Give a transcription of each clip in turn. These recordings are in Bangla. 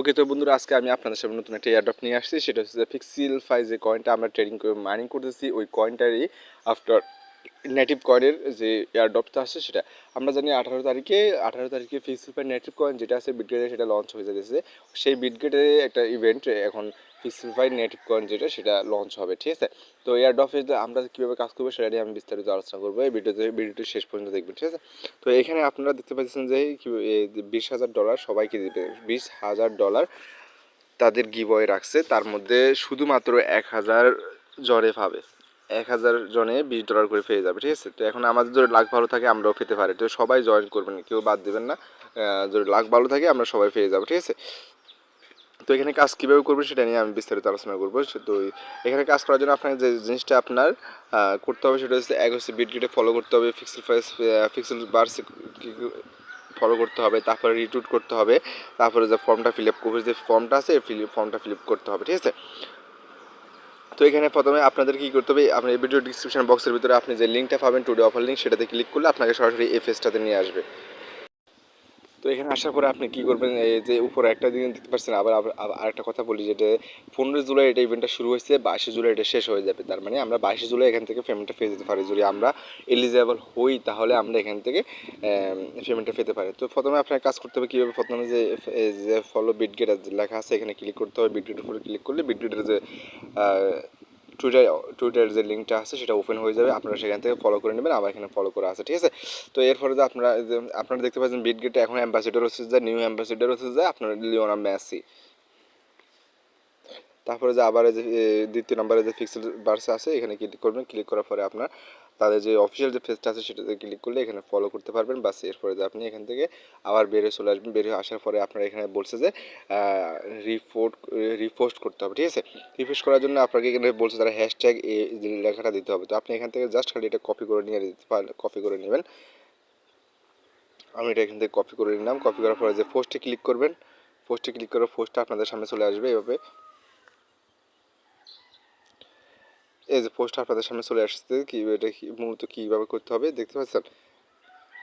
ওকে তো বন্ধুরা, আজকে আমি আপনাদের সামনে নতুন একটা এয়ারড্রপ নিয়ে আসছি। সেটা হচ্ছে ফিক্সিল ফাইভ যে কয়েনটা আমরা ট্রেডিং করে মাইনিং করতেছি। ওই কয়েনটারই আফটার নেটিভ কয়েনের যে এয়ারড্রপটা আছে সেটা। আমরা জানি আঠারো তারিখে আঠারো তারিখে ফিক্সিল ফাইভ নেটিভ কয়েন যেটা আছে বিটগেটে সেটা লঞ্চ হয়ে যাচ্ছে সেই বিটগেটে একটা ইভেন্ট এখন ফাইভ নেটিভ কয়েন যেটা, সেটা লঞ্চ হবে, ঠিক আছে? তো এয়ারড্রপে আমরা কীভাবে কাজ করব সেটা নিয়ে আমি বিস্তারিত আলোচনা করব। এই ভিডিওতে ভিডিওটি শেষ পর্যন্ত দেখবেন, ঠিক আছে? তো এখানে আপনারা দেখতে পাচ্ছেন যে বিশ হাজার ডলার সবাইকে দিবে। বিশ হাজার ডলার তাদের গিবয় রাখছে। তার মধ্যে শুধুমাত্র এক হাজার জনে পাবে। এক হাজার জনে বিশ ডলার করে পেয়ে যাবে, ঠিক আছে? তো এখন আমাদের যদি লাখ ভালো থাকে, আমরাও পেতে পারি। তো সবাই জয়েন করবেন কেউ বাদ দেবেন না। যদি লাখ ভালো থাকে, আমরা সবাই পেয়ে যাব, ঠিক আছে? তো এখানে কাজ কীভাবে করবেন সেটা নিয়ে আমি বিস্তারিত আলোচনা করব। তো এখানে কাজ করার জন্য আপনার যে জিনিসটা আপনার করতে হবে সেটা হচ্ছে এক হচ্ছে বিটগেটে ফলো করতে হবে ফিক্সেল ফাইস ফিক্সেল বার্স ফলো করতে হবে, তারপরে রিটুট করতে হবে, তারপরে যে ফর্মটা ফিল আপ করবে, যে ফর্মটা আছে ফর্মটা ফিল আপ করতে হবে, ঠিক আছে? তো এখানে প্রথমে আপনাদের কি করতে হবে, আপনার ভিডিও ডিসক্রিপশন বক্সের ভিতরে আপনি যে লিঙ্কটা পাবেন টুডে অফার লিঙ্ক সেটাতে ক্লিক করলে আপনাকে সরাসরি এই ফেসটাতে নিয়ে আসবে। তো এখানে আসার পরে আপনি কি করবেন? এই যে উপরে একটা দিন দিতে পারছেন আবার আরেকটা কথা বলি যেটা পনেরো জুলাই এটা ইভেন্টটা শুরু হয়েছে, বাইশে জুলাই এটা শেষ হয়ে যাবে। তার মানে আমরা বাইশে জুলাই এখান থেকে পেমেন্টটা পেয়ে যেতে পারি। যদি আমরা এলিজেবল হই, তাহলে আমরা এখান থেকে পেমেন্টটা পেতে পারি। তো প্রথমে আপনার কাজ করতে হবে কীভাবে? প্রথমে যে যে ফলো বিটগেট লেখা আছে, এখানে ক্লিক করতে হবে। বিটগেটের উপরে ক্লিক করলে বিটগেটের যে টুইটার টুইটার যে লিঙ্কটা আছে সেটা ওপেন হয়ে যাবে। আপনারা সেখান থেকে ফলো করে নেবেন, আবার এখানে ফলো করা আছে, ঠিক আছে? তো এরপরে যে আপনারা আপনারা দেখতে পাচ্ছেন বিটগেটে এখন অ্যাম্বাসেডর হচ্ছে যে নিউ অ্যাম্বাসেডর হচ্ছে যে, আপনার লিওনা মেসি তারপরে যে আবার যে দ্বিতীয় নম্বরে যে ফিক্সেল বার্স আছে, এখানে ক্লিক করবেন ক্লিক করার পরে আপনার তাদের যে অফিসিয়াল যে পেজটা আছে সেটাতে ক্লিক করলে এখানে ফলো করতে পারবেন। বাস এরপরে যে আপনি এখান থেকে আবার বেরিয়ে চলে আসবেন। বেরিয়ে আসার পরে আপনার এখানে বলছে যে রিপোর্ট রিপোস্ট করতে হবে, ঠিক আছে? রিপোস্ট করার জন্য আপনাকে এখানে বলছে তারা হ্যাশট্যাগ এই লেখাটা দিতে হবে। তো আপনি এখান থেকে জাস্ট খালি এটা কপি করে নিয়ে দিতে পারেন কপি করে নেবেন। আমি এটা এখান থেকে কপি করে নিলাম। কপি করার পরে যে পোস্টে ক্লিক করবেন পোস্টে ক্লিক করে পোস্টটা আপনাদের সামনে চলে আসবে। এভাবে এই যে পোস্টটা আপনাদের সামনে চলে আসছে, কি এটা কি, মূলত কীভাবে করতে হবে, দেখতে পাচ্ছেন?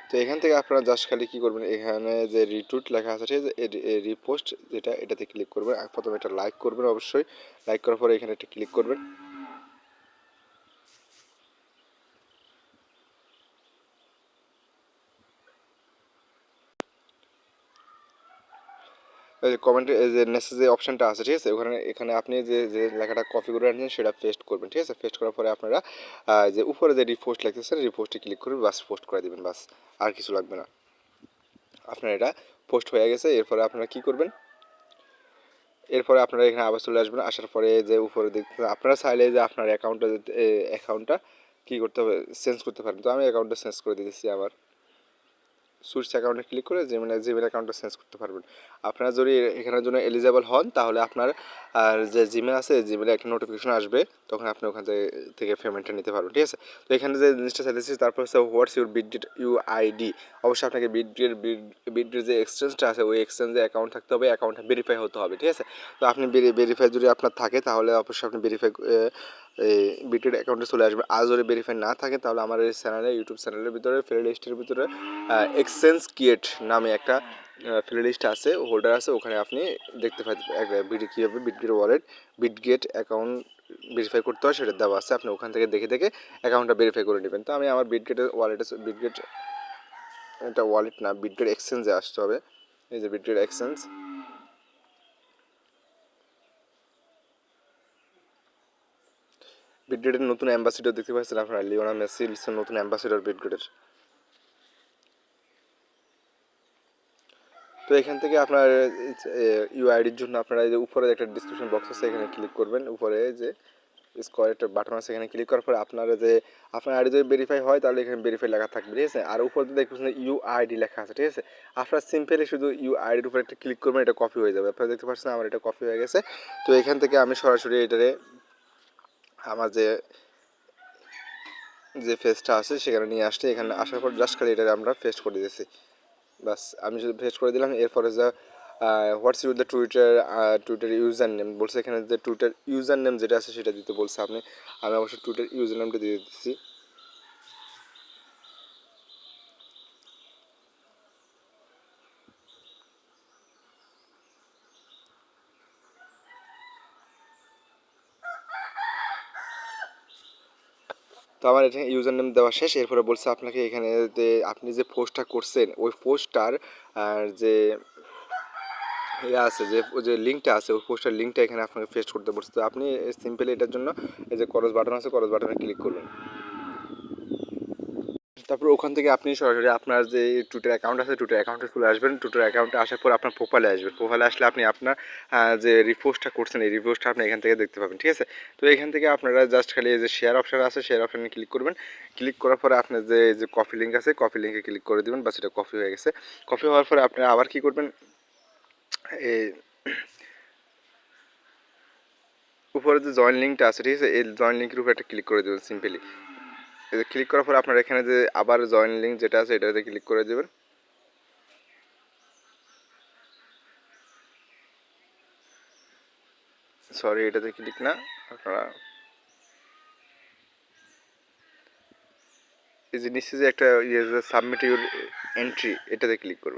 তো এখান থেকে আপনারা জাস্ট খালি কী করবেন, এখানে যে রিটুট লেখা আছে ঠিক আছে রিপোস্ট যেটা, এটাতে ক্লিক করবেন। প্রথমে একটা লাইক করবেন অবশ্যই। লাইক করার পরে এখানে একটা ক্লিক করবেন। কমেন্টে যে মেসেজে অপশনটা আছে, ঠিক আছে? ওখানে, এখানে আপনি যে যে লেখাটা কপি করে আনছেন সেটা পেস্ট করবেন, ঠিক আছে? পেস্ট করার পরে আপনারা যে উপরে যে রিপোস্ট লিখতেছেন রিপোস্টে ক্লিক করবেন বাস পোস্ট করে দিবেন, বাস। আর কিছু লাগবে না। আপনার এটা পোস্ট হয়ে গেছে, এরপরে আপনারা কি করবেন? এরপরে আপনারা এখানে আবার চলে আসবেন, আসার পরে যে উপরে দেখতে আপনারা চাইলে যে আপনার অ্যাকাউন্টটা অ্যাকাউন্টটা কী করতে হবে চেঞ্জ করতে পারেন। তো আমি অ্যাকাউন্টটা চেঞ্জ করে দিতেছি আমার সুইচ অ্যাকাউন্টে ক্লিক করে জিমেল জিমেল অ্যাকাউন্টটা চেঞ্জ করতে পারবেন। আপনারা যদি এখানের জন্য এলিজেবল হন, তাহলে আপনার, আর যে জিমেল আছে জিমেলে একটা নোটিফিকেশন আসবে, তখন আপনি ওখান থেকে পেমেন্টটা নিতে পারবেন, ঠিক আছে? তো এখানে যে জিনিসটা চাইতেছি, তারপর হচ্ছে what's your Bitget U ID অবশ্যই আপনাকে বিডডির বিডডির যে এক্সচেঞ্জটা আছে, ওই এক্সচেঞ্জে অ্যাকাউন্ট থাকতে হবে অ্যাকাউন্টটা ভেরিফাই হতে হবে, ঠিক আছে? তো আপনি ভেরিফাই যদি আপনার থাকে, তাহলে অবশ্যই আপনি ভেরিফাই এই বিটের অ্যাকাউন্টে চলে আসবে আর যদি ভেরিফাই না থাকে, তাহলে আমার এই চ্যানেলে ইউটিউব চ্যানেলের ভিতরে ফ্রি লিস্টের ভিতরে এক্সচেঞ্জ ক্রিয়েট নামে একটা ফ্রি লিস্ট আছে হোল্ডার আছে, ওখানে আপনি দেখতে পাচ্ছেন কীভাবে Bitget wallet Bitget account verify করতে হয়, সেটা দেওয়া আছে, আপনি ওখান থেকে দেখে দেখে অ্যাকাউন্টটা ভেরিফাই করে নেবেন। তো আমি আমার বিটগেটের ওয়ালেটে বিটগেট এটা ওয়ালেট না বিটগেট এক্সচেঞ্জে আসতে হবে। এই যে বিটগেট এক্সচেঞ্জ বিটগেটের নতুন অ্যাম্বাসিডর দেখতে পাচ্ছেন আপনারা, লিওনা মেসি নতুন অ্যাম্বাসিডর বিটগেটের তো এখান থেকে আপনার ইউআইডির জন্য আপনারা এই যে উপরে একটা ডিসক্রিপশন বক্স আছে, এখানে ক্লিক করবেন। উপরে যে স্কোয়ার একটা বাটন আছে, এখানে ক্লিক করার পরে আপনারা যে, আপনার আইডি যদি ভেরিফাই হয়, তাহলে এখানে ভেরিফাই লেখা থাকবে, ঠিক আছে? আর উপরে দেখবেন ইউ আইডি লেখা আছে, ঠিক আছে? আপনারা সিম্পলি শুধু ইউ আইডির উপরে একটা ক্লিক করবেন, এটা কপি হয়ে যাবে। আপনারা দেখতে পাচ্ছেন আমার এটা কপি হয়ে গেছে। তো এখান থেকে আমি সরাসরি এটারে আমার যে যে ফেসটা আছে, সেখানে নিয়ে আসতে এখানে আসার পর জাস্ট খালি এটা আমরা ফেস্ট করে দিয়েছি বাস, আমি শুধু ফেস করে দিলাম। এরপরে যা what's you the Twitter Twitter user name বলছে এখানে যে টুইটার ইউজার নেম যেটা আছে সেটা দিতে বলছে আপনি। আমি অবশ্যই টুইটার ইউজার নেমটা দিয়ে দিচ্ছি আমার এখানে ইউজার নেম দেওয়া শেষ, এরপরে বলছে আপনাকে এখানে যে আপনি যে পোস্টটা করছেন, ওই পোস্টটার যে ইয়ে আছে, যে ওই যে লিঙ্কটা আছে, ওই পোস্টার লিঙ্কটা এখানে আপনাকে পেস্ট করতে বলছে। তো আপনি সিম্পলি এটার জন্য এই যে করস বাটন আছে করস বাটনে ক্লিক করবেন তারপর ওখান থেকে আপনি সরাসরি আপনার যে টুইটার অ্যাকাউন্ট আছে টুইটার অ্যাকাউন্টে চলে আসবেন। টুইটার অ্যাকাউন্টে আসার পর আপনার প্রোফাইলে আসবেন। প্রোফাইলে আসলে আপনি আপনার যে রিপোস্টটা করছেন, এই রিপোস্টটা আপনি এখান থেকে দেখতে পাবেন, ঠিক আছে? তো এখান থেকে আপনারা জাস্ট খালি এই যে শেয়ার অপশান আছে শেয়ার অপশানে ক্লিক করবেন। ক্লিক করার পরে আপনার যে যে কফি লিঙ্ক আছে কফি লিঙ্কে ক্লিক করে দিবেন বা সেটা কফি হয়ে গেছে। কফি হওয়ার পরে আপনি আবার কি করবেন? এই উপরে যে জয়েন লিঙ্কটা আছে, ঠিক আছে? এই জয়েন লিঙ্কের উপরে একটা ক্লিক করে দেবেন সিম্পলি ক্লিক করার পর আপনার এখানে যে আবার জয়েন লিঙ্ক যেটা আছে, এটাতে ক্লিক করে দেবেন। সরি এটাতে ক্লিক না, আপনারা এই যে নিচে যে একটা ইয়ে সাবমিট ইউর এন্ট্রি এটাতে ক্লিক করবেন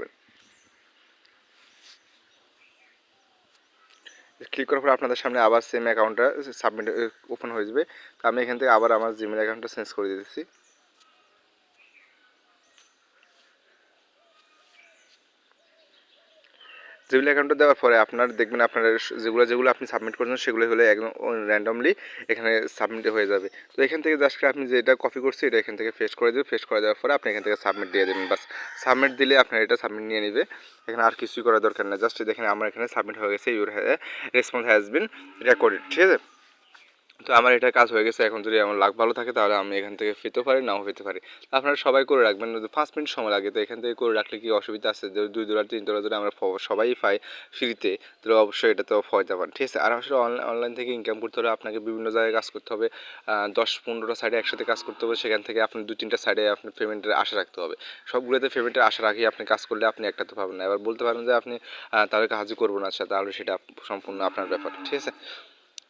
ক্লিক করার পর আপনাদের সামনে আবার সেম অ্যাকাউন্টটা সাবমিট ওপেন হয়ে যাবে। তো আমি এখান থেকে আবার আমার জিমেল অ্যাকাউন্টটা চেঞ্জ করে দিতেছি। জিমেল অ্যাকাউন্টটা দেওয়ার পরে আপনার দেখবেন আপনার যেগুলো যেগুলো আপনি সাবমিট করছেন, সেগুলো হলে একদম র্যান্ডমলি এখানে সাবমিট হয়ে যাবে। তো এখান থেকে জাস্ট আপনি যেটা কপি করছি এটা এখান থেকে ফেস করে দেবে ফেস করে দেওয়ার পরে আপনি এখান থেকে সাবমিট দিয়ে দেবেন। বাস সাবমিট দিলে আপনার এটা সাবমিট নিয়ে নেবে। এখানে আর কিছুই করার দরকার নেই। জাস্ট দেখেন আমার এখানে সাবমিট হয়ে গেছে your response has been recorded ঠিক আছে? তো আমার এটা কাজ হয়ে গেছে। এখন যদি আমার লাগ ভালো থাকে তাহলে আমি এখান থেকে পেতেও পারি, নাও পেতে পারি। আপনারা সবাই করে রাখবেন পাঁচ মিনিট সময় লাগে, তো এখান থেকে করে রাখলে কি অসুবিধা আছে? দুই ডলার তিন ডলার যদি আমরা সবাই পাই ফ্রিতে, তাহলে অবশ্যই এটা তো ফয়দা পান ঠিক আছে? আর আসলে অনলাইন থেকে ইনকাম করতে হলে আপনাকে বিভিন্ন জায়গায় কাজ করতে হবে। দশ পনেরোটা সাইডে একসাথে কাজ করতে হবে, সেখান থেকে আপনি দু তিনটা সাইডে আপনার পেমেন্টের আশা রাখতে হবে। সবগুলোতে পেমেন্টের আশা রাখি আপনি কাজ করলে আপনি একটা তো পাবেন না। এবার বলতে পারেন যে আপনি তাহলে কাজই করব না আচ্ছা তাহলে সেটা সম্পূর্ণ আপনার ব্যাপার। ঠিক আছে?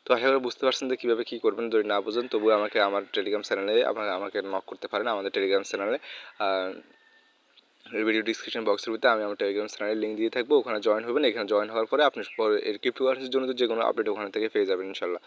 তো আশা করি বুঝতে পারছেন যে কীভাবে কী করবেন যদি না বুঝেন তবু আমাকে আমার টেলিগ্রাম চ্যানেলে আপনারা আমাকে নক করতে পারেন, আমাদের টেলিগ্রাম চ্যানেলে ভিডিও ডিসক্রিপশন বক্সের ভিতরে আমি আমার টেলিগ্রাম চ্যানেলের লিঙ্ক দিয়ে থাকব, ওখানে জয়েন হবেন, এখানে জয়েন হওয়ার পরে আপনি এর ক্রিপ্টোকারেন্সির জন্য যে কোনো আপডেট ওখানে থেকে পেয়ে যাবেন, ইনশাল্লাহ।